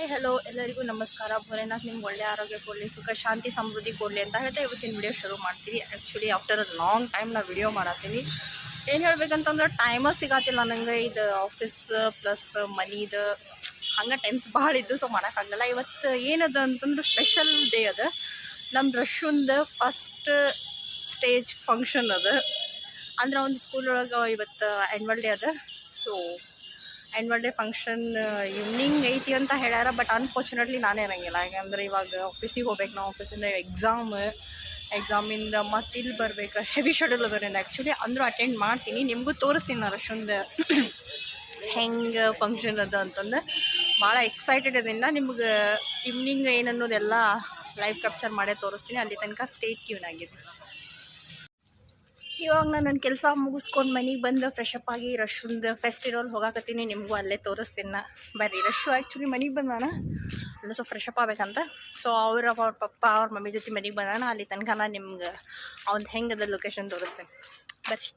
Hi hello ಎಲ್ಲರಿಗೂ ನಮಸ್ಕಾರ. ಭೋಲೆನಾಥ್ ನಿಮ್ಗೆ ಒಳ್ಳೆ ಆರೋಗ್ಯ ಕೊಡಲಿ, ಸುಖ, ಶಾಂತಿ, ಸಮೃದ್ಧಿ ಕೊಡಲಿ ಅಂತ ಹೇಳ್ತಾ ಇವತ್ತಿನ ವಿಡಿಯೋ ಶುರು ಮಾಡ್ತೀವಿ. Actually after a long time ನಾ ವಿಡಿಯೋ ಮಾಡತ್ತೀನಿ ಏನು ಹೇಳ್ಬೇಕಂತಂದ್ರೆ ಟೈಮೇ ಸಿಗತ್ತಿಲ್ಲ ನನಗೆ ಇದು ಆಫೀಸ್ ಪ್ಲಸ್ ಮನಿದು ಹಂಗೆ ಟೆನ್ಸ್ ಭಾಳ ಇದ್ದು ಸೊ ಮಾಡೋಕ್ಕಾಗಲ್ಲ ಇವತ್ತು ಏನದ ಅಂತಂದ್ರೆ ಸ್ಪೆಷಲ್ ಡೇ ಅದ. ನಮ್ಮ ರಶ್ಶುಂದು ಫಸ್ಟ್ ಸ್ಟೇಜ್ ಫಂಕ್ಷನ್ ಅದ. ಅಂದ್ರೆ, ಒಂದು ಸ್ಕೂಲ್ ಒಳಗೆ ಇವತ್ತು ಆ್ಯನ್ವಲ್ ಡೇ ಅದ. So annual day function evening ಐತಿ ಅಂತ ಹೇಳ್ಯಾರ ಬಟ್ ಅನ್ಫಾರ್ಚುನೇಟ್ಲಿ ನಾನೇ ಇರಂಗಿಲ್ಲ ಯಾಕಂದ್ರೆ ಇವಾಗ ಆಫೀಸಿಗೆ ಹೋಗ್ಬೇಕು, ನಾವು ಆಫೀಸಿಂದ ಎಕ್ಸಾಮ್ ಎಕ್ಸಾಮಿಂದ ಮತ್ತೆ ಇಲ್ಲಿ ಬರ್ಬೇಕು ಹೆವಿ ಶೆಡ್ಯೂಲ್ ಅದರಿಂದ ಆ್ಯಕ್ಚುಲಿ ಅಂದರೂ ಅಟೆಂಡ್ ಮಾಡ್ತೀನಿ. ನಿಮಗೂ ತೋರಿಸ್ತೀನಿ ನಾನು ಅಷ್ಟೊಂದು ಹೆಂಗೆ ಫಂಕ್ಷನ್ ಅದ ಅಂತಂದು. ಭಾಳ ಎಕ್ಸೈಟೆಡ್ ಇದೀನಿ. ನಿಮ್ಗೆ ಈವ್ನಿಂಗ್ ಏನನ್ನೋದೆಲ್ಲ ಲೈವ್ ಕ್ಯಾಪ್ಚರ್ ಮಾಡೇ ತೋರಿಸ್ತೀನಿ. ಅಲ್ಲಿ ತನಕ ಸ್ಟೇಟ್ ಟ್ಯೂನ್ ಆಗಿರಿ. ಇವಾಗ ನಾನು ನನ್ನ ಕೆಲಸ ಮುಗಿಸ್ಕೊಂಡು ಮನೆಗೆ ಬಂದು ಫ್ರೆಶ್ ಅಪ್ ಆಗಿ ರಶ್ಂದು ಫೆಸ್ಟಿವಲ್ ಹೋಗಾಕತ್ತೀನಿ, ನಿಮಗೂ ಅಲ್ಲೇ ತೋರಿಸ್ತೀನಿ ನಾ. ಬರ್ರಿ ರಶ್ ಆ್ಯಕ್ಚುಲಿ ಮನೆಗೆ ಬಂದಾನ. ಅಲ್ಲೂ ಸೊ ಫ್ರೆಶ್ ಅಪ್ ಆಗ್ಬೇಕಂತ. ಸೊ ಅವ್ರ ಅವ್ರ ಪಪ್ಪ, ಅವ್ರ ಮಮ್ಮಿ ಜೊತೆ ಮನೆಗೆ ಬಂದಾನ. ಅಲ್ಲಿ ತನಕ ನಾನು ನಿಮ್ಗೆ ಅವ್ನು ಹೆಂಗದ ಲೊಕೇಶನ್ ತೋರಿಸ್ತೀನಿ. ಬರ್ರಿ.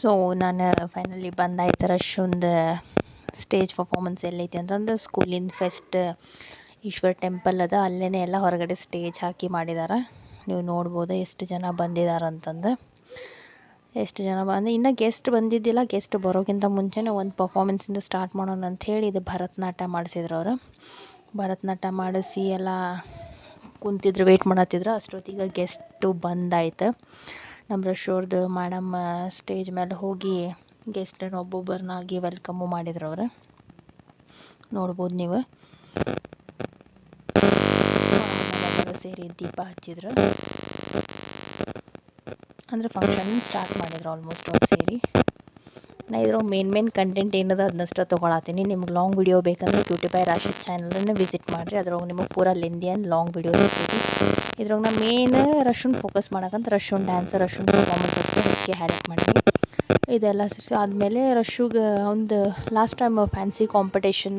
ಸೊ ನಾನು ಫೈನಲಿ ಬಂದಾಯ್ತು ರಶ್ ಒಂದು ಸ್ಟೇಜ್ ಪರ್ಫಾರ್ಮೆನ್ಸ್ ಎಲ್ಲೈತಿ ಅಂತಂದು. ಸ್ಕೂಲಿಂದ ಫೆಸ್ಟ್ ಈಶ್ವರ್ ಟೆಂಪಲ್ ಅದ. ಅಲ್ಲೇ ಎಲ್ಲ ಹೊರಗಡೆ ಸ್ಟೇಜ್ ಹಾಕಿ ಮಾಡಿದ್ದಾರೆ ನೀವು ನೋಡ್ಬೋದು ಎಷ್ಟು ಜನ ಬಂದಿದ್ದಾರೆ ಅಂತಂದು ಎಷ್ಟು ಜನ ಬಂದು ಇನ್ನು ಗೆಸ್ಟ್ ಬಂದಿದ್ದಿಲ್ಲ ಗೆಸ್ಟ್ ಬರೋಕ್ಕಿಂತ ಮುಂಚೆನೇ ಒಂದು ಪರ್ಫಾರ್ಮೆನ್ಸಿಂದ ಸ್ಟಾರ್ಟ್ ಮಾಡೋಣ ಅಂತ ಹೇಳಿ ಇದು ಭರತನಾಟ್ಯ ಮಾಡಿಸಿದ್ರು ಅವರು. ಭರತನಾಟ್ಯ ಮಾಡಿಸಿ ಎಲ್ಲ ಕುಂತಿದ್ರು ವೆಯ್ಟ್ ಮಾಡತ್ತಿದ್ರು. ಅಷ್ಟೊತ್ತಿಗೆ ಗೆಸ್ಟು ಬಂದಾಯ್ತು. ನಮ್ಮ ರಶೋರ್ದು ಮೇಡಮ್ ಸ್ಟೇಜ್ ಮೇಲೆ ಹೋಗಿ ಗೆಸ್ಟನ್ನು ಒಬ್ಬೊಬ್ಬರನ್ನಾಗಿ ವೆಲ್ಕಮ್ಮು ಮಾಡಿದ್ರು ಅವರು. ನೋಡ್ಬೋದು ನೀವು. ಸೇರಿ ದೀಪ ಹಚ್ಚಿದ್ರು. ಅಂದರೆ ಫಂಕ್ಷನ್ ಸ್ಟಾರ್ಟ್ ಮಾಡಿದ್ರು ಆಲ್ಮೋಸ್ಟ್ ಅವ್ರು ಸೇರಿ. ನಾ ಇದ್ರ ಮೇನ್ ಮೇನ್ ಕಂಟೆಂಟ್ ಏನದ ಅದನ್ನಷ್ಟ ತೊಗೊಳತ್ತೀನಿ. ನಿಮ್ಗೆ ಲಾಂಗ್ ವಿಡಿಯೋ ಬೇಕಂದ್ರೆ ಬ್ಯೂಟಿಫೈ ರಾಶಿದ್ ಚಾನಲನ್ನು ವಿಸಿಟ್ ಮಾಡಿರಿ. ಅದ್ರೊಳಗೆ ನಿಮಗೆ ಪೂರ ಲೆಂದಿ ಆ್ಯಂಡ್ ಲಾಂಗ್ ವಿಡಿಯೋ ಸಿಗ್ತೈತಿ. ಇದ್ರಾಗ ನಾ ಮೇನ್ ರಶನ್ ಫೋಕಸ್ ಮಾಡೋಕ್ಕಂತ ರಶನ್ ಡ್ಯಾನ್ಸ್ ರಶನ್ ಪರ್ಫಾರ್ಮೆನ್ಸ್ ಅಷ್ಟೇ ಹೆಚ್ಚಿಗೆ ಹೈಲೈಟ್ ಮಾಡಿದ್ವಿ ಇದೆಲ್ಲ ಆದಮೇಲೆ ರಶುಗೆ ಒಂದು last time fancy competition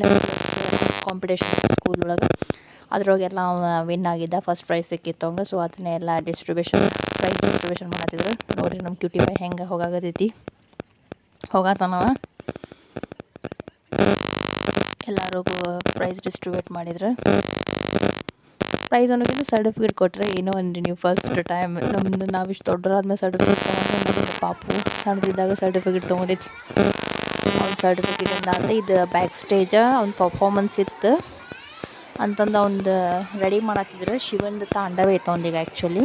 competition school ಒಳಗೆ. ಅದ್ರೊಳಗೆಲ್ಲ ವಿನ್ ಆಗಿದ್ದ ಫಸ್ಟ್ ಪ್ರೈಸ್ ಸಿಕ್ಕಿತ್ತು ಅವಂಗೆ ಸೊ ಅದನ್ನೇ ಎಲ್ಲ ಡಿಸ್ಟ್ರಿಬ್ಯೂಷನ್ ಪ್ರೈಸ್ ಡಿಸ್ಟ್ರಿಬ್ಯೂಷನ್ ಮಾಡತ್ತಿದ್ರು. ನೋಡಿರಿ ನಮ್ಮ ಕ್ಯೂಟಿ ಬಾಯ್ ಹೆಂಗೆ ಹೋಗಾಗತೈತಿ ಹೋಗಾತನವ. ಎಲ್ಲರಿಗೂ ಪ್ರೈಸ್ ಡಿಸ್ಟ್ರಿಬ್ಯೂಟ್ ಮಾಡಿದ್ರು. ಪ್ರೈಸ್ ಅನ್ನೋಕ್ಕಿಂತ ಸರ್ಟಿಫಿಕೇಟ್ ಕೊಟ್ಟರೆ ಏನೋ ಒಂದು ನೀವು ಫಸ್ಟ್ ಟೈಮ್ ನಮ್ಮದು ಇಷ್ಟು ದೊಡ್ಡರಾದ್ಮೇಲೆ ಸರ್ಟಿಫಿಕೇಟ್ ತೊಗೊಂಡು ಪಾಪು. ಸಣ್ಣದಿದ್ದಾಗ ಸರ್ಟಿಫಿಕೇಟ್ ತೊಗೊಂಡಿತ್ತು. ಅವ್ನ ಸರ್ಟಿಫಿಕೇಟ್ ಅಂತ ಇದು ಬ್ಯಾಕ್ ಸ್ಟೇಜ ಅವ್ನ ಪರ್ಫಾರ್ಮೆನ್ಸ್ ಇತ್ತು. ಅಂತಂದು ಅವ್ನ್ದು ರೆಡಿ ಮಾಡತ್ತಿದ್ರು ಶಿವಂದು ತಾಂಡವ ಐತೆ ಅವ್ನಿಗೆ ಆ್ಯಕ್ಚುಲಿ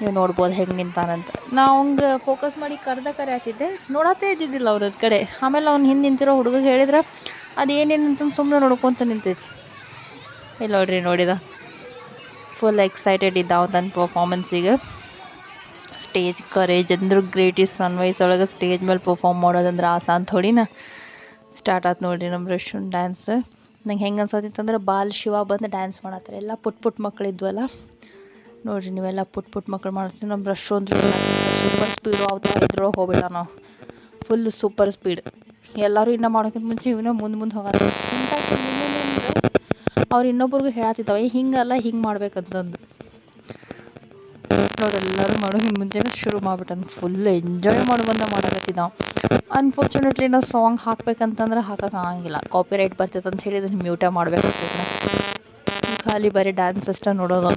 ನೀವು ನೋಡ್ಬೋದು ಹೆಂಗೆ ನಿಂತಾನಂತ ನಾ ಅವಂಗೆ ಫೋಕಸ್ ಮಾಡಿ ಕರ್ದ ಕರೆ ಹಾಕಿದ್ದೆ. ನೋಡತ್ತೇ ಇದ್ದಿದ್ದಿಲ್ಲ ಅವ್ರ ಕಡೆ. ಆಮೇಲೆ ಅವ್ನು ಹಿಂದೆ ನಿಂತಿರೋ ಹುಡುಗಗೆ ಹೇಳಿದ್ರೆ, ಅದು ಏನೇನಂತ ಸುಮ್ಮನೆ ನೋಡ್ಕೊತ ನಿಂತೈತಿ. ಇಲ್ಲ ನೋಡ್ರಿ ನೋಡಿದ. ಫುಲ್ ಎಕ್ಸೈಟೆಡ್ ಇದ್ದ ಅವ್ನು ತನ್ನ ಪರ್ಫಾರ್ಮೆನ್ಸಿಗೆ ಸ್ಟೇಜ್ ಕರೇಜ್ ಅಂದ್ರೆ ಗ್ರೇಟೆಸ್ಟ್ ಸನ್ವೈಸ್ ಒಳಗೆ ಸ್ಟೇಜ್ ಮೇಲೆ ಪರ್ಫಾರ್ಮ್ ಮಾಡೋದಂದ್ರೆ ಆಸಾನ್ ಥೋಡಿನ ಸ್ಟಾರ್ಟ್ ಆಯ್ತು ನೋಡ್ರಿ ನಮ್ಮ ರಶನ್ ಡ್ಯಾನ್ಸ್ ನಂಗೆ ಹೆಂಗೆ ಅನ್ಸತ್ತಿತ್ತು ಅಂದ್ರೆ ಬಾಲ್ ಶಿವ ಬಂದು ಡ್ಯಾನ್ಸ್ ಮಾಡತ್ತಾರೆ. ಎಲ್ಲ ಪುಟ್ ಪುಟ್ ಮಕ್ಳು ಇದ್ವಲ್ಲ ನೋಡಿರಿ ನೀವೆಲ್ಲ ಪುಟ್ ಪುಟ್ ಮಕ್ಳು ಮಾಡ್ತೀವಿ ನಮ್ಮ ರಶ್ ಅಂದ್ರೆ ಸೂಪರ್ ಸ್ಪೀಡು ಅವ್ತಾ ಇದ್ರೊಳಗೆ ಹೋಗ್ಬಿಟ್ಟ ನಾವು. ಫುಲ್ ಸೂಪರ್ ಸ್ಪೀಡ್ ಎಲ್ಲರೂ ಇನ್ನೂ ಮಾಡೋಕ್ಕಿಂತ ಮುಂಚೆ ಇವನೇ ಮುಂದೆ ಮುಂದೆ ಹೋಗಲ್ಲ. ಅವ್ರು ಇನ್ನೊಬ್ರಿಗೂ ಹೇಳತ್ತಿದ್ದಾವೆ ಹಿಂಗಲ್ಲ, ಹಿಂಗೆ ಮಾಡ್ಬೇಕಂತಂದು. ನೋಡಿ ಎಲ್ಲರೂ ಮಾಡೋಕ್ಕಿಂತ ಮುಂಚೆನೇ ಶುರು ಮಾಡ್ಬಿಟ್ಟನ್ ಫುಲ್ ಎಂಜಾಯ್ ಮಾಡಿ ಬಂದ ಮಾಡಕತ್ತಿದ್ದ ಅನ್ಫಾರ್ಚುನೇಟ್ಲಿ ನಾವು. ಸಾಂಗ್ ಹಾಕ್ಬೇಕಂತಂದ್ರೆ ಹಾಕಕ್ಕೆ ಆಗಂಗಿಲ್ಲ ಕಾಪಿ ರೈಟ್ ಬರ್ತೈತೆ ಅಂತ ಹೇಳಿ ಅದನ್ನು ಮ್ಯೂಟ ಮಾಡ್ಬೇಕಾಗ್ತೈತೆ ಖಾಲಿ ಬರೀ ಡ್ಯಾನ್ಸ್ ಅಷ್ಟೇ ನೋಡೋದು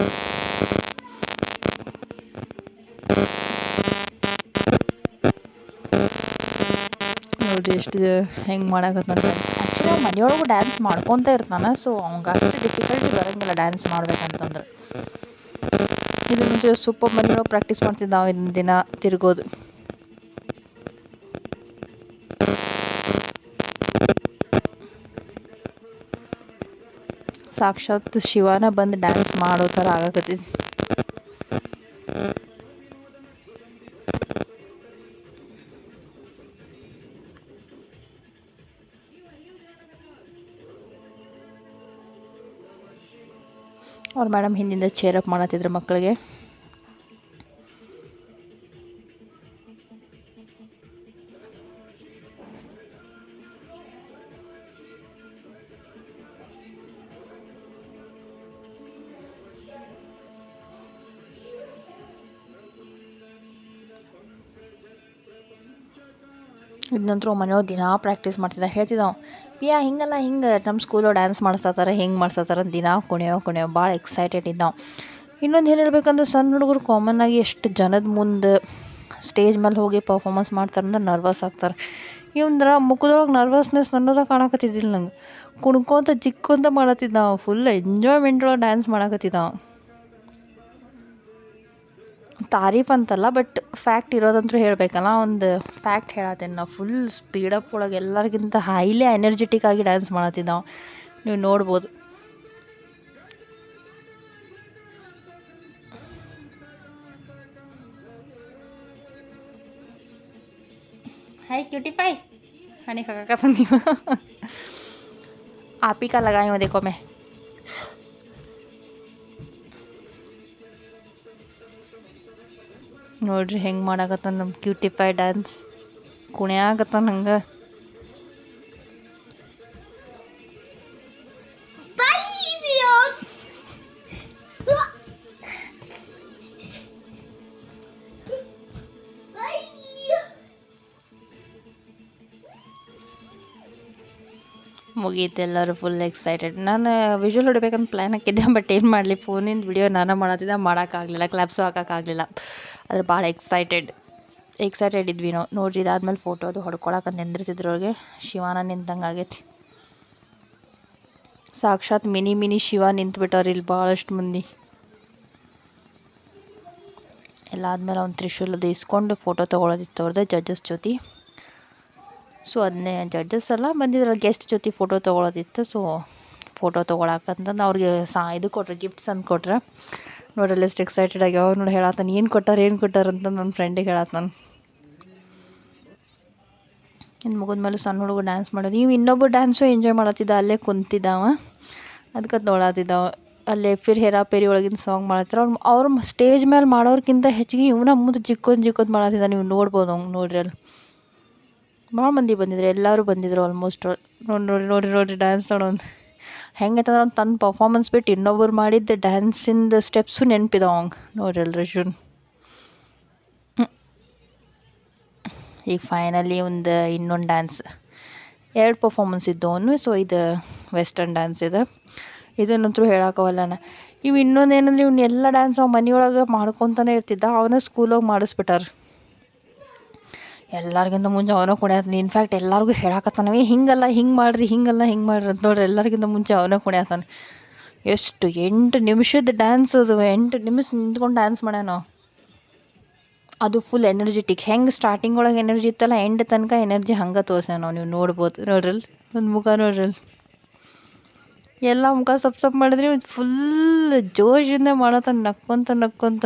ನೋಡ್ರಿ ಎಷ್ಟು ಹೆಂಗೆ ಮಾಡಕತ್ತಂತ ಆ್ಯಕ್ಚುಲಿ ಮನೆಯೊಳಗೂ ಡ್ಯಾನ್ಸ್ ಮಾಡ್ಕೊತ ಇರ್ತಾನೆ ಸೊ ಅವಂಗೆ ಅಷ್ಟು ಡಿಫಿಕಲ್ಟಿ ಬರೋಂಗಿಲ್ಲ ಡ್ಯಾನ್ಸ್ ಮಾಡ್ಬೇಕಂತಂದ್ರೆ. ಇದು ಮುಂಚೆ ಸೂಪರ್ ಮನೆಯೊಳಗೆ ಪ್ರಾಕ್ಟೀಸ್ ಮಾಡ್ತಿದ್ದ ಅವ ದಿನ ತಿರುಗೋದು. ಸಾಕ್ಷಾತ್ ಶಿವನ ಬಂದು ಡ್ಯಾನ್ಸ್ ಮಾಡೋ ಥರ ಆಗಕತ್ತೈತಿ ಮೇಡಮ್ ಹಿಂದಿಂದ ಚೇರಪ್ ಮಾಡತ್ತಿದ್ರು ಮಕ್ಕಳಿಗೆ ಇದಂತೂ ಮನೆಯವ್ರು ದಿನಾ ಪ್ರಾಕ್ಟೀಸ್ ಮಾಡ್ತಿದ್ದ ಹೇಳ್ತಿದ್ದಾವೆ ಪಿಯಾ ಹಿಂಗಲ್ಲ, ಹಿಂಗೆ. ನಮ್ಮ ಸ್ಕೂಲು ಡ್ಯಾನ್ಸ್ ಮಾಡಿಸ್ತಾರೆ ಹಿಂಗೆ ಮಾಡಿಸ್ತಾರೆ ದಿನ ಕುಣಿಯೋ ಕುಣಿಯೋ ಭಾಳ ಎಕ್ಸೈಟೆಡ್ ಇದ್ದಾವೆ ಇನ್ನೊಂದು ಏನು ಹೇಳ್ಬೇಕಂದ್ರೆ ಸಣ್ಣ ಹುಡುಗರು ಕಾಮನ್ ಆಗಿ ಎಷ್ಟು ಜನದ ಮುಂದೆ ಸ್ಟೇಜ್ ಮೇಲೆ ಹೋಗಿ ಪರ್ಫಾಮೆನ್ಸ್ ಮಾಡ್ತಾರೆ ಅಂದ್ರೆ ನರ್ವಸ್ ಆಗ್ತಾರೆ. ಇವಂದ್ರ ಮುಖದೊಳಗೆ ನರ್ವಸ್ನೆಸ್ ಅನ್ನೋದ ಕಾಣಕತ್ತಿದ್ದಿಲ್ಲ ನಂಗೆ. ಕುಣ್ಕೊಂತ, ಚಿಕ್ಕೊಂತ ಮಾಡತ್ತಿದ್ದ ಫುಲ್ ಎಂಜಾಯ್ಮೆಂಟ್ ಒಳಗೆ ಡ್ಯಾನ್ಸ್ ಮಾಡಕತ್ತಿದ್ದ ತಾರೀಫ್ ಅಂತಲ್ಲ ಬಟ್ ಫ್ಯಾಕ್ಟ್ ಇರೋದಂತೂ ಹೇಳಬೇಕಲ್ಲ. ಒಂದು ಫ್ಯಾಕ್ಟ್ ಹೇಳತ್ತೇನೆ ನಾವು ಫುಲ್ ಸ್ಪೀಡಪ್ ಒಳಗೆ ಎಲ್ಲರಿಗಿಂತ ಹೈಲಿ ಎನರ್ಜೆಟಿಕ್ ಆಗಿ ಡ್ಯಾನ್ಸ್ ಮಾಡತ್ತಿದ್ದಾವೆ ನಾವು ನೀವು ನೋಡ್ಬೋದು ಹೈ ಕ್ಯೂಟಿ ಪಾಯ್ ಹಣೆ ಹಾಕಕ್ಕ ನೀವು ಆಪಿಕ ಲಗಾಯೋ ನೋಡ್ರಿ ಹೆಂಗೆ ಮಾಡಾಕತ್ತ ನಮ್ಮ ಕ್ಯೂಟಿಫೈ ಡ್ಯಾನ್ಸ್ ಕುಣಿಯಾಕತ್ತಾನ ನಂಗೆ ಮುಗೀತು ಎಲ್ಲರೂ ಫುಲ್ ಎಕ್ಸೈಟೆಡ್ ನಾನು ವಿಜುವಲ್ ಹೊಡಿಬೇಕಂತ ಪ್ಲ್ಯಾನ್ ಹಾಕಿದ್ದೆ ಬಟ್ ಏನು ಮಾಡಲಿ ಫೋನಿಂದ ವಿಡಿಯೋ ನಾನು ಮಾಡತ್ತಿದ್ದೆ ಮಾಡೋಕ್ಕಾಗಲಿಲ್ಲ ಕ್ಲಾಪ್ಸು ಹಾಕೋಕ್ಕಾಗಲಿಲ್ಲ ಆದರೆ ಭಾಳ ಎಕ್ಸೈಟೆಡ್ ಎಕ್ಸೈಟೆಡ್ ಇದ್ವಿ ನಾವು. ನೋಡ್ರಿ, ಇದಾದ್ಮೇಲೆ ಫೋಟೋ ಅದು ಹೊಡ್ಕೊಳಕ್ಕೆ ನಿಂದ್ರಿಸಿದ್ರು ಅವ್ರಿಗೆ ಶಿವಾನ ನಿಂತಂಗೆ ಆಗೈತಿ. ಸಾಕ್ಷಾತ್ ಮಿನಿ ಮಿನಿ ಶಿವ ನಿಂತ್ಬಿಟ್ಟವ್ರಿ ಇಲ್ಲಿ ಭಾಳಷ್ಟು ಮಂದಿ. ಎಲ್ಲ ಆದಮೇಲೆ ಅವ್ನು ತ್ರಿಶೂಲದು ಇಸ್ಕೊಂಡು ಫೋಟೋ ತೊಗೊಳೋದಿತ್ತು ಅವ್ರದ್ದು ಜಡ್ಜಸ್ ಜೊತೆ. ಸೊ ಅದನ್ನೇ ಜಡ್ಜಸ್ ಎಲ್ಲ ಬಂದಿದ್ರಲ್ಲ ಗೆಸ್ಟ್ ಜೊತೆ ಫೋಟೋ ತೊಗೊಳೋದಿತ್ತು. ಸೊ ಫೋಟೋ ತೊಗೊಳಕಂತಂದು ಅವ್ರಿಗೆ ಸಾ ಇದು ಕೊಟ್ರೆ ಗಿಫ್ಟ್ಸ್ ಅಂತ ಕೊಟ್ರೆ ನೋಡ್ರಲ್ಲಿ ಎಷ್ಟು ಎಕ್ಸೈಟೆಡ್ ಆಗಿ, ಅವ್ರು ನೋಡಿ ಹೇಳತ್ತಾನ ಏನು ಕೊಟ್ಟಾರ ಏನು ಕೊಟ್ಟಾರ ಅಂತ ನನ್ನ ಫ್ರೆಂಡಿಗೆ ಹೇಳತ್ತಾನ ಇನ್ನು ಮುಗಿದ್ಮೇಲೆ ಸಣ್ಣ ಹುಡುಗ ಡ್ಯಾನ್ಸ್ ಮಾಡೋದು. ಇವು ಇನ್ನೊಬ್ಬ ಡ್ಯಾನ್ಸು ಎಂಜಾಯ್ ಮಾಡತ್ತಿದ್ದ ಅಲ್ಲೇ ಕುಂತಿದ್ದಾವ. ಅದಕ್ಕೆ ನೋಡತ್ತಿದ್ದಾವ ಅಲ್ಲೇ ಫಿರ್ ಹೇರಾ ಪೇರಿ ಒಳಗಿನ ಸಾಂಗ್ ಮಾಡತ್ತಿರ ಅವ್ರು, ಅವ್ರ ಸ್ಟೇಜ್ ಮೇಲೆ ಮಾಡೋರ್ಕಿಂತ ಹೆಚ್ಚಿಗೆ ಇವನ ಮುಂದೆ ಜಿಕ್ಕೊಂದು ಜಿಕ್ಕೊಂದು ಮಾಡತ್ತಿದ್ದ ನೀವು ನೋಡ್ಬೋದು ಅವ್ನು ನೋಡ್ರಿ ಅಲ್ಲಿ ಭಾಳ ಮಂದಿ ಬಂದಿದ್ರು, ಎಲ್ಲರೂ ಬಂದಿದ್ರು ಆಲ್ಮೋಸ್ಟ್ ನೋಡಿ ನೋಡಿ ನೋಡಿ ನೋಡಿ ಡ್ಯಾನ್ಸ್ ನೋಡೋದು ಹೆಂಗೈತಂದ್ರೆ ಅವ್ನು ತನ್ನ ಪರ್ಫಾರ್ಮೆನ್ಸ್ ಬಿಟ್ಟು ಇನ್ನೊಬ್ಬರು ಮಾಡಿದ್ದ ಡ್ಯಾನ್ಸಿಂದ ಸ್ಟೆಪ್ಸು ನೆನಪಿದಾವ ಅವಂಗೆ ಅಲ್ರಿ ಶುನ್. ಈಗ ಫೈನಲಿ ಒಂದು ಇನ್ನೊಂದು ಡ್ಯಾನ್ಸ್ ಎರಡು ಪರ್ಫಾರ್ಮೆನ್ಸ್ ಇದ್ದು ಅವನು ಸೊ ಇದು ವೆಸ್ಟರ್ನ್ ಡ್ಯಾನ್ಸ್ ಇದೆ. ಇದನ್ನಂತೂ ಹೇಳೋಕ್ಕವಲ್ಲನ ಇವು ಇನ್ನೊಂದು ಏನಂದ್ರೆ ಇವ್ನು ಎಲ್ಲ ಡ್ಯಾನ್ಸ್ ಅವ್ನು ಮನೆಯೊಳಗೆ ಮಾಡ್ಕೊತಾನೆ ಇರ್ತಿದ್ದ, ಅವನ ಸ್ಕೂಲೋಗಿ ಮಾಡಿಸ್ಬಿಟ್ಟಾರ. ಎಲ್ಲರಿಗಿಂತ ಮುಂಚೆ ಅವನ ಕುಣಿಯಾತನ ಇನ್ಫ್ಯಾಕ್ಟ್ ಎಲ್ಲರಿಗೂ ಹೇಳಕತ್ತಾನ ಏ, ಹಿಂಗಲ್ಲ, ಹಿಂಗೆ ಮಾಡ್ರಿ, ಹಿಂಗಲ್ಲ, ಹಿಂಗೆ ಮಾಡ್ರಿ ಅಂತ ನೋಡ್ರಿ, ಎಲ್ಲರಿಗಿಂತ ಮುಂಚೆ ಅವನೇ ಕುಣಿಯಾತಾನೆ ಎಷ್ಟು ಎಂಟು ನಿಮಿಷದ ಡ್ಯಾನ್ಸ್ ಅದು, ಎಂಟು ನಿಮಿಷ ನಿಂತ್ಕೊಂಡು ಡ್ಯಾನ್ಸ್ ಮಾಡ್ಯಾನ ಅದು ಫುಲ್ ಎನರ್ಜೆಟಿಕ್ ಹೆಂಗೆ ಸ್ಟಾರ್ಟಿಂಗ್ ಒಳಗೆ ಎನರ್ಜಿ ಇತ್ತಲ್ಲ ಎಂಡ್ ತನಕ ಎನರ್ಜಿ ಹಂಗೆ ತೋರ್ಸ್ಯಾನ ನಾವು ನೀವು ನೋಡ್ಬೋದು ನೋಡ್ರಲ್ ಒಂದು ಮುಖ ನೋಡ್ರಲ್ ಎಲ್ಲ ಮುಖ ಸಪ್ ಸಪ್ ಮಾಡಿದ್ರಿ ಫುಲ್ ಜೋಶಿಂದ ಮಾಡತ್ತ, ನಕ್ಕೊಂತ ನಕ್ಕೊಂತ.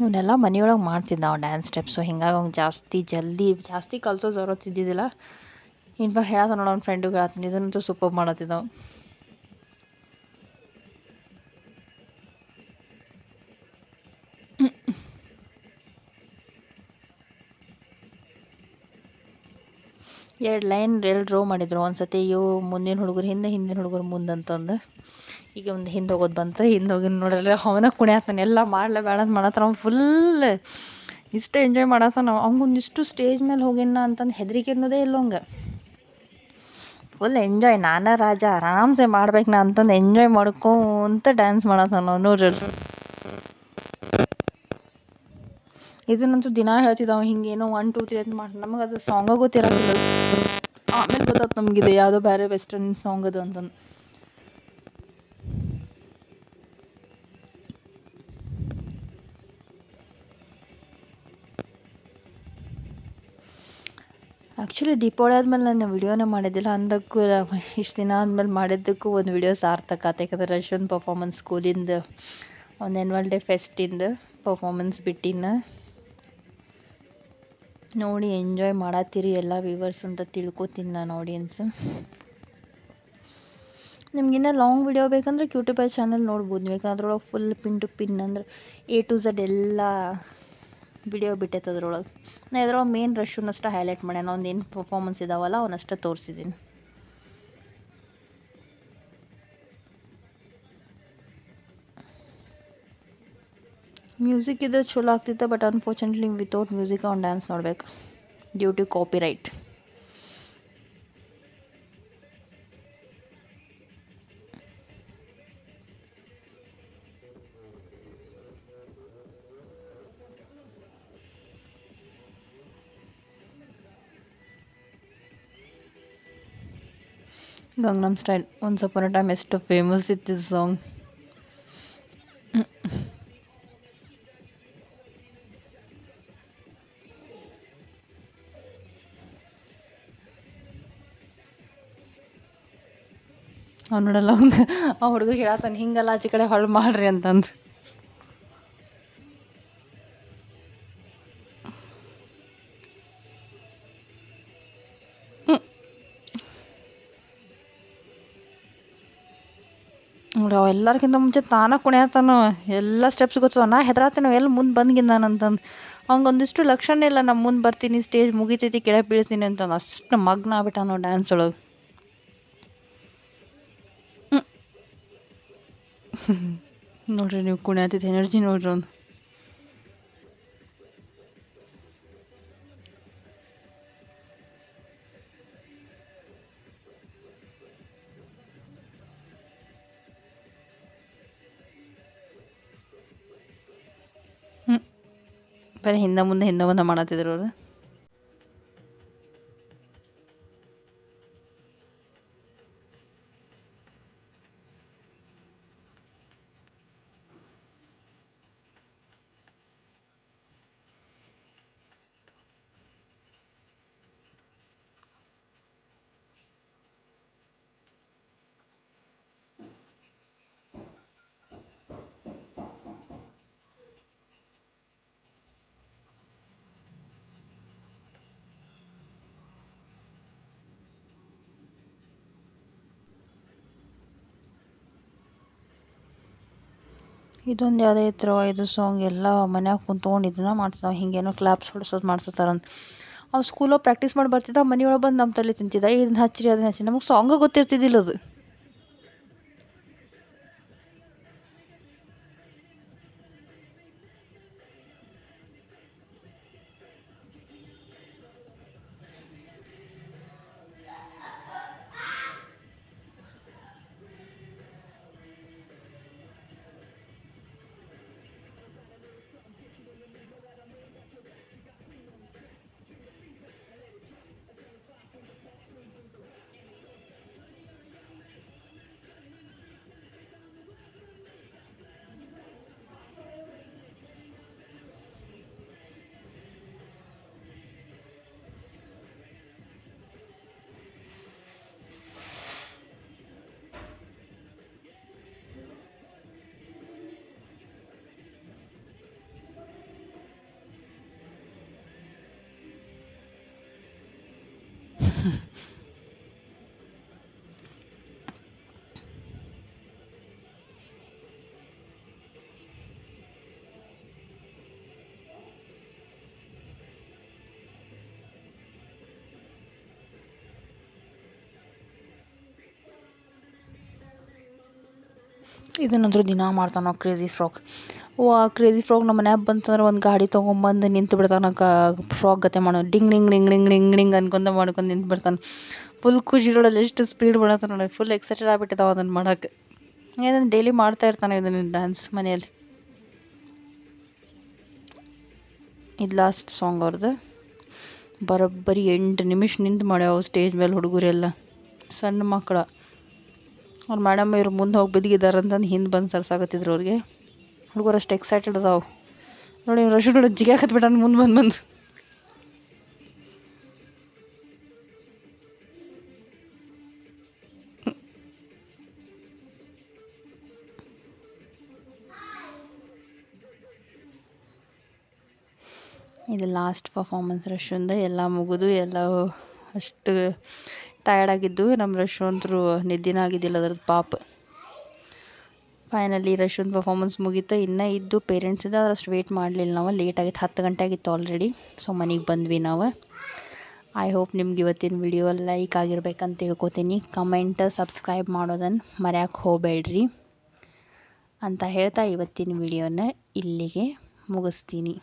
ಇವನ್ನೆಲ್ಲ ಮನೆಯೊಳಗೆ ಮಾಡ್ತಿದ್ದ ನಾವು ಡ್ಯಾನ್ಸ್ ಸ್ಟೆಪ್ಸು ಹಿಂಗಾಗಿ ಅವ್ನು ಜಾಸ್ತಿ ಜಲ್ದಿ, ಜಾಸ್ತಿ ಕಲ್ಸೋ ಜರೂರತ್ ಇದ್ದಿದ್ದಿಲ್ಲ ಇನ್ಫ ಹೇಳ್ದ ನೋಡ ಅವ್ನ ಫ್ರೆಂಡು ಹೇಳ್ತೀನಿ ಇದನ್ನಂತೂ ಸೂಪರ್ ಮಾಡತ್ತಿದ್ದ ಅವ ಎರಡು ಲೈನ್ ಎರಡು ರೋ ಮಾಡಿದ್ರು. ಒಂದು ಸತಿ ಇವು ಮುಂದಿನ ಹುಡುಗರು ಹಿಂದೆ, ಹಿಂದಿನ ಹುಡುಗರು ಮುಂದೆ ಅಂತಂದು. ಈಗ ಒಂದು ಹಿಂದೆ ಹೋಗೋದು ಬಂತು, ಹಿಂದೆ ಹೋಗಿ ನೋಡಲ್ಲ ಅವನ ಕುಣಿಯತ್ತಾನೆ ಎಲ್ಲ ಮಾಡಲೇ ಬೇಡ ಅಂತ ಮಾಡತ್ತಾರ ಅವ್ನು ಫುಲ್ ಇಷ್ಟು ಎಂಜಾಯ್ ಮಾಡತ್ತಾನ ಅವ್ಗೊಂದಿಷ್ಟು ಸ್ಟೇಜ್ ಮೇಲೆ ಹೋಗಿನ ಅಂತಂದು ಹೆದರಿಕೆ ಅನ್ನೋದೇ ಇಲ್ಲ ಹಂಗೆ ಫುಲ್ ಎಂಜಾಯ್ ನಾನೇ ರಾಜ, ಆರಾಮ್ಸೆ ಮಾಡ್ಬೇಕು ನಾ ಅಂತಂದು ಎಂಜಾಯ್ ಮಾಡ್ಕೊಂತ ಡ್ಯಾನ್ಸ್ ಮಾಡತ್ತಾನ ಅವ್ನು, ನೋಡ್ರಿ. ಇದನ್ನಂತೂ ದಿನ ಹೇಳ್ತಿದ್ದ ಅವ ಹಿಂಗೇನೋ ಒನ್ ಟೂ ತ್ರೀ ಅಂತ ಮಾಡ್ತಾನೆ. ನಮಗೆ ಅದು ಸಾಂಗ ಗೊತ್ತಿರೋದಿಲ್ಲ ಆಮೇಲೆ ಗೊತ್ತಾಯ್ತು ನಮಗಿದೆ ಯಾವುದೋ ಬೇರೆ ವೆಸ್ಟರ್ನ್ ಸಾಂಗ್ ಅದು ಅಂತಂದು. ಆ್ಯಕ್ಚುಲಿ ದೀಪಾವಳಿ ಆದಮೇಲೆ ನಾನು ವಿಡಿಯೋನೇ ಮಾಡಿದ್ದಿಲ್ಲ. ಅಂದಕ್ಕೂ ಇಷ್ಟು ದಿನ ಆದಮೇಲೆ ಮಾಡಿದ್ದಕ್ಕೂ ಒಂದು ವಿಡಿಯೋ ಸಾರ್ಥಕ ಆತ. ಯಾಕಂದ್ರೆ ರಶನ್ ಪರ್ಫಾರ್ಮೆನ್ಸ್ ಸ್ಕೂಲಿಂದ ಒಂದು ಆ್ಯನ್ವಲ್ ಡೇ ಫೆಸ್ಟಿಂದ ಪರ್ಫಾರ್ಮೆನ್ಸ್ ಬಿಟ್ಟಿನ. ನೋಡಿ ಎಂಜಾಯ್ ಮಾಡತ್ತೀರಿ ಎಲ್ಲ ವ್ಯೂವರ್ಸ್ ಅಂತ ತಿಳ್ಕೊತೀನಿ ನಾನು ಆಡಿಯನ್ಸ್ ನಿಮ್ಗಿನ್ನ ಲಾಂಗ್ ವಿಡಿಯೋ ಬೇಕಂದ್ರೆ ಕ್ಯೂಟ್ಯೂಬ್ ಚಾನಲ್ ನೋಡ್ಬೋದು. ನೀವು ಯಾಕಂದ್ರೆ ಫುಲ್ ಪಿನ್ ಟು ಪಿನ್ ಅಂದ್ರೆ ಎ ಟು ಝಡ್ ಎಲ್ಲ ವಿಡಿಯೋ ಬಿಟ್ಟೈತೆ ಅದ್ರೊಳಗೆ. ನಾ ಇದ್ರೊಳಗೆ ಮೇನ್ ರಶ್ನಷ್ಟ ಹೈಲೈಟ್ ಮಾಡ್ಯಾನ. ಒಂದು ಏನು ಪರ್ಫಾರ್ಮೆನ್ಸ್ ಇದಾವಲ್ಲ ಅವನಷ್ಟ ತೋರಿಸಿದ್ದೀನಿ ಮ್ಯೂಸಿಕ್ ಇದ್ರೆ ಚಲೋ ಆಗ್ತಿತ್ತು ಬಟ್ ಅನ್ಫಾರ್ಚುನೇಟ್ಲಿ ವಿತೌಟ್ ಮ್ಯೂಸಿಕ್ ಅವ್ನು ಡ್ಯಾನ್ಸ್ ನೋಡ್ಬೇಕು. Due to copyright Gangnam style. ಒಂದು ಅ ಟೈಮ್ ಎಷ್ಟು ಫೇಮಸ್ ಇತ್ತು ಸಾಂಗ್ ಅವ್ನು ನೋಡಲ್ಲ, ಅವ್ನು ಆ ಹುಡುಗ ಹೇಳತ್ತಾನೆ, ಹಿಂಗಲ್ಲ ಆಚೆ ಕಡೆ ಹೊಳ್ ಮಾಡ್ರಿ ಅಂತಂದು. ನೋಡಿ, ಅವ ಎಲ್ಲರಿಗಿಂತ ಮುಂಚೆ ತಾನ ಕುಣಿಯತ್ತಾನ ಎಲ್ಲ ಸ್ಟೆಪ್ಸ್ ಗೊತ್ತದ ನಾ ಹೆದರಾತೇನೆ ಎಲ್ಲಿ ಮುಂದೆ ಬಂದ್ಗಿಂದಾನಂತಂದು. ಅವ್ನಿಗೆ ಒಂದಿಷ್ಟು ಲಕ್ಷಣ ಇಲ್ಲ ನಮ್ಮ ಮುಂದೆ ಬರ್ತೀನಿ ಸ್ಟೇಜ್ ಮುಗಿತೈತಿ, ಕೆಳಗೆ ಬೀಳ್ತೀನಿ ಅಂತಂದು. ಅಷ್ಟು ಮಗ್ನ ಆಗ್ಬಿಟ್ಟಾನೋ ಡ್ಯಾನ್ಸ್ ಒಳಗೆ. ನೋಡ್ರಿ, ನೀವು ಕುಣಿಯತ್ತಿದ್ದ ಎನರ್ಜಿ ನೋಡ್ರಿ ಒಂದು ಹಿಂದೆ ಮುಂದೆ ಹಿಂದೆ ಮುಂದೆ ಮಾಡತ್ತಿದ್ರು ಅವ್ರು. ಇದೊಂದು ಯಾವುದೇ ಇತ್ತು ಇದು ಸಾಂಗ್ ಎಲ್ಲ ಮನ್ಯಾಗ ಕುಂತ್ಕೊಂಡು ಇದನ್ನ ಮಾಡ್ತಿದ್ದಾವ ಹಿಂಗೇನೋ ಕ್ಲಾಪ್ಸ್ ಹೊಡ್ಸೋದು ಮಾಡ್ಸತ್ತಾರಂತ ಅವ್ನು ಸ್ಕೂಲಾಗ ಪ್ರಾಕ್ಟೀಸ್ ಮಾಡಿ ಬರ್ತಿದ್ದ, ಮನೆಯೊಳಗೆ ಬಂದು ನಮ್ಮ ತಲೆ ತಿಂತಿದ್ದ. ಇದನ್ನ ಹಚ್ಚಿರಿ ಅದನ್ನ ಹಚ್ಚಿರಿ. ನಮಗೆ ಸಾಂಗ ಗೊತ್ತಿರ್ತಿದ್ದಿಲ್ಲ ಅದು. ಇದನ್ನಂದ್ರೂ ದಿನ ಮಾಡ್ತಾನೆ ಕ್ರೇಜಿ ಫ್ರಾಕ್ ಓ, ಆ ಕ್ರೇಜಿ ಫ್ರಾಕ್ ನಮ್ಮ ಮನ್ಯಾಗ ಬಂತಂದ್ರೆ ಒಂದು ಗಾಡಿ ತೊಗೊಂಬಂದು ನಿಂತು ಬಿಡ್ತಾನೆ, ಕ ಫ್ರಾಕ್ ಗತೆ ಮಾಡೋ. Ding ding ding ding ding ding ಅನ್ಕೊಂತ ಮಾಡ್ಕೊಂಡು ನಿಂತು ಬಿಡ್ತಾನೆ. ಫುಲ್ ಖುಷಿ ನೋಡಲ್ಲ ಎಷ್ಟು ಸ್ಪೀಡ್ ಬಿಡತ್ತೆ ನೋಡಿ ಫುಲ್ ಎಕ್ಸೈಟೆಡ್ ಆಗಿಬಿಟ್ಟಿದ್ದಾವೆ ಅದನ್ನು ಮಾಡೋಕ್ಕೆ ಏನಂದ್ರೆ ಡೈಲಿ ಮಾಡ್ತಾ ಇರ್ತಾನೆ ಇದನ್ನು ಡ್ಯಾನ್ಸ್ ಮನೆಯಲ್ಲಿ. ಇದು ಲಾಸ್ಟ್ ಸಾಂಗ್ ಅವ್ರದ್ದು ಬರೋಬ್ಬರಿ ಎಂಟು ನಿಮಿಷ ನಿಂತು ಮಾಡ್ಯಾವ ಸ್ಟೇಜ್ ಮೇಲೆ ಹುಡುಗರೆಲ್ಲ. ಸಣ್ಣ ಮಕ್ಕಳ ಅವ್ರ ಮೇಡಮ್ ಇವ್ರು ಮುಂದೆ ಹೋಗಿ ಬಿದ್ದಿದ್ದಾರೆ ಅಂತಂದು ಹಿಂದೆ ಬಂದು ಸರ್ಸಾಕತ್ತಿದ್ರು ಅವ್ರಿಗೆ. ಹುಡುಗರು ಅಷ್ಟು ಎಕ್ಸೈಟೆಡ್ ಅದಾವೆ. ನೋಡಿ ರಶು ನೋಡಿ ಜಿಗ್ಯಾಕತ್ಬಿಟ್ಟಾನ ಮುಂದೆ ಬಂದು ಬಂದು. ಇದು ಲಾಸ್ಟ್ ಪರ್ಫಾರ್ಮೆನ್ಸ್ ಅಂದ ಎಲ್ಲ ಮುಗಿದು ಎಲ್ಲ ಅಷ್ಟು ಟಯರ್ಡ್ ಆಗಿದ್ದು ನಮ್ಮ ರಶ್ವಂತರು ನಿದ್ದಿನ ಆಗಿದ್ದಿಲ್ಲ, ಅದ್ರದ್ದು ಪಾಪ. ಫೈನಲಿ ರಶ್ವಂತ್ ಪರ್ಫಾರ್ಮೆನ್ಸ್ ಮುಗೀತು. ಇನ್ನೂ ಇದ್ದು ಪೇರೆಂಟ್ಸಿಂದ ಅಷ್ಟು ವೇಟ್ ಮಾಡಲಿಲ್ಲ ನಾವು. ಲೇಟ್ ಆಗಿತ್ತು, ಹತ್ತು ಗಂಟೆ ಆಗಿತ್ತು ಆಲ್ರೆಡಿ ಸೊ ಮನೆಗೆ ಬಂದ್ವಿ ನಾವು. ಐ ಹೋಪ್ ನಿಮ್ಗೆ ಇವತ್ತಿನ ವಿಡಿಯೋ ಲೈಕ್ ಆಗಿರ್ಬೇಕಂತ ತಿಳ್ಕೊತೀನಿ. ಕಮೆಂಟ್ ಸಬ್ಸ್ಕ್ರೈಬ್ ಮಾಡೋದನ್ನು ಮರ್ಯಾಕೆ ಹೋಗಬೇಡ್ರಿ ಅಂತ ಹೇಳ್ತಾ ಇವತ್ತಿನ ವಿಡಿಯೋನ ಇಲ್ಲಿಗೆ ಮುಗಿಸ್ತೀನಿ.